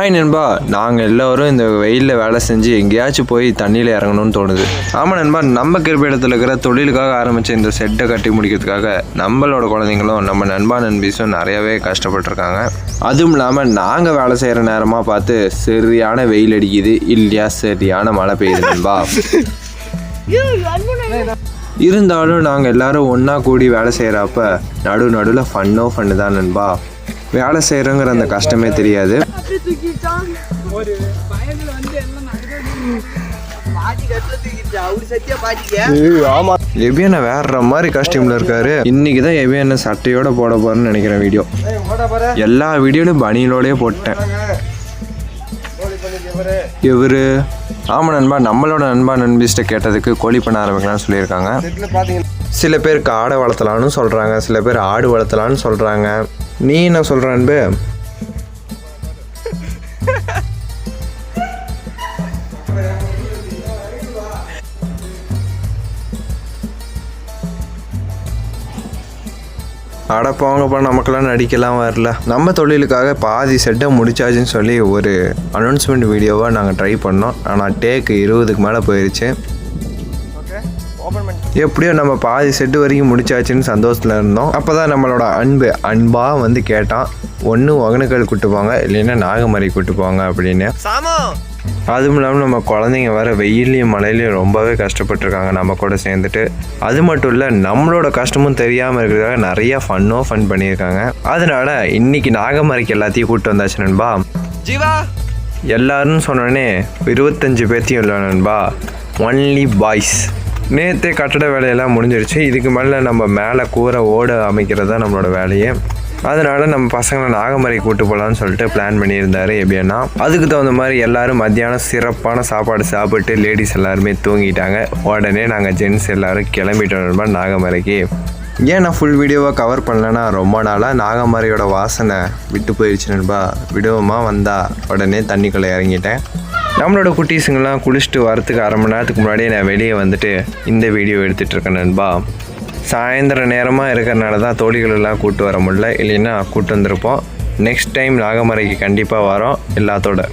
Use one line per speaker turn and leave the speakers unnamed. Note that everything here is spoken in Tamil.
ஹாய் நண்பா. நாங்கள் எல்லோரும் இந்த வெயிலில் வேலை செஞ்சு எங்கேயாச்சும் போய் தண்ணியில் இறங்கணும்னு தோணுது. ஆமாம் நண்பா. நம்ம கிருப்பிடத்தில் இருக்கிற தொழிலுக்காக ஆரம்பித்த இந்த செட்டை கட்டி முடிக்கிறதுக்காக நம்மளோட குழந்தைங்களும் நம்ம நண்பா நண்பீஸும் நிறையவே கஷ்டப்பட்டிருக்காங்க. அதுவும் இல்லாமல் நாங்கள் வேலை செய்கிற நேரமாக பார்த்து சரியான வெயில் அடிக்குது. இல்லையா சரியான மழை பெய்யுது நண்பா. இருந்தாலும் நாங்கள் எல்லாரும் ஒன்றா கூடி வேலை செய்கிறப்ப நடு நடுவில் ஃபன்னோ ஃபன்னு தான் நண்பா. வேலை செய்கிறோங்கிற அந்த கஷ்டமே தெரியாது.
ஒரு பயத்துல வந்து எல்லாம் நடக்குது. பாட்டி கட்டில தூக்கிடுச்சு அவரு சத்தியா பாட்டிக்க?
எபியனை வேற மாதிரி காஸ்டியூம்ல இருக்காரு. இன்னைக்கு தான் எபியனை சட்டையோட போட போறேன்னு நினைக்கிறேன் வீடியோ எல்லா வீடியோலையும் பனியலோடயே போட்டேன். இவரு ஆமா நண்பா நம்மளோட நண்பா நண்பிஸ்ட கேட்டதுக்கு கோழி பண்ண ஆரம்பிக்கலாம்னு சொல்லியிருக்காங்க. சில பேர் காடை வளர்த்தலான்னு சொல்றாங்க சில பேர் ஆடு வளர்த்தலான்னு சொல்றாங்க. நீ என்ன சொல்ற அன்பு? அட போங்கப்பா நமக்கெல்லாம் நடிக்கலாம் வரல. நம்ம தொழிலுக்காக பாதி செட்டை முடிச்சாச்சுன்னு சொல்லி ஒரு அனௌன்ஸ்மெண்ட் வீடியோவாக நாங்கள் ட்ரை பண்ணோம். ஆனால் டேக்கு இருபதுக்கு மேலே போயிருச்சு. எப்படியோ நம்ம பாதி செட்டு வரைக்கும் முடிச்சாச்சுன்னு சந்தோஷத்தில் இருந்தோம். அப்போ தான் நம்மளோட அன்பு அன்பாக வந்து கேட்டான். ஒன்று ஒகனுக்கல் கூட்டு போங்க இல்லைன்னா நாகமரி கூட்டு போங்க அப்படின்னு அதுவும் இல்லாமல் நம்ம குழந்தைங்க வர வெயிலையும் மழையிலையும் ரொம்பவே கஷ்டப்பட்டிருக்காங்க நம்ம கூட சேர்ந்துட்டு. அது மட்டும் இல்லை நம்மளோட கஷ்டமும் தெரியாமல் இருக்கிறதுக்காக நிறையா ஃபன்னோ ஃபன் பண்ணியிருக்காங்க. அதனால இன்னைக்கு நாகமரைக்கு எல்லாத்தையும் கூப்பிட்டு வந்தாச்சு நண்பா.
ஜீவா!
எல்லாரும் சொன்னோடனே இருபத்தஞ்சு பேர்த்தையும் இல்லை நண்பா. ஒன்லி பாய்ஸ் நேற்றே கட்டட வேலையெல்லாம் முடிஞ்சிருச்சு. இதுக்கு மேலே நம்ம மேலே கூரை ஓட அமைக்கிறது தான் நம்மளோட வேலையே. அதனால நம்ம பசங்களை நாகமரை கூட்டு போகலான்னு சொல்லிட்டு பிளான் பண்ணியிருந்தாரு எப்படின்னா அதுக்கு தகுந்த மாதிரி எல்லாரும் மத்தியானம் சிறப்பான சாப்பாடு சாப்பிட்டு லேடிஸ் எல்லாருமே தூங்கிட்டாங்க. உடனே நாங்கள் ஜென்ஸ் எல்லாரும் கிளம்பிட்டோம் நாகமரைக்கு ஏன் நான் ஃபுல் வீடியோவை கவர் பண்ணலன்னா ரொம்ப நாளாக நாகமரையோட வாசனை விட்டு போயிடுச்சு நண்பா. விடுவோமா வந்தா. உடனே தண்ணிக்குள்ளே இறங்கிட்டேன். நம்மளோட குட்டீஸுங்கெல்லாம் குளிச்சுட்டு வரத்துக்கு அரை மணி நேரத்துக்கு முன்னாடியே நான் வெளியே வந்துட்டு இந்த வீடியோ எடுத்துகிட்டு இருக்கேன் நண்பா. சாயந்தர நேரமாக இருக்கிறனால தான் தோழிகளெல்லாம் கூட்டு வர முடியல. இல்லைன்னா கூட்டு வந்திருப்போம். நெக்ஸ்ட் டைம் நாகமரைக்கு கண்டிப்பாக வரோம். எல்லாத்தோட.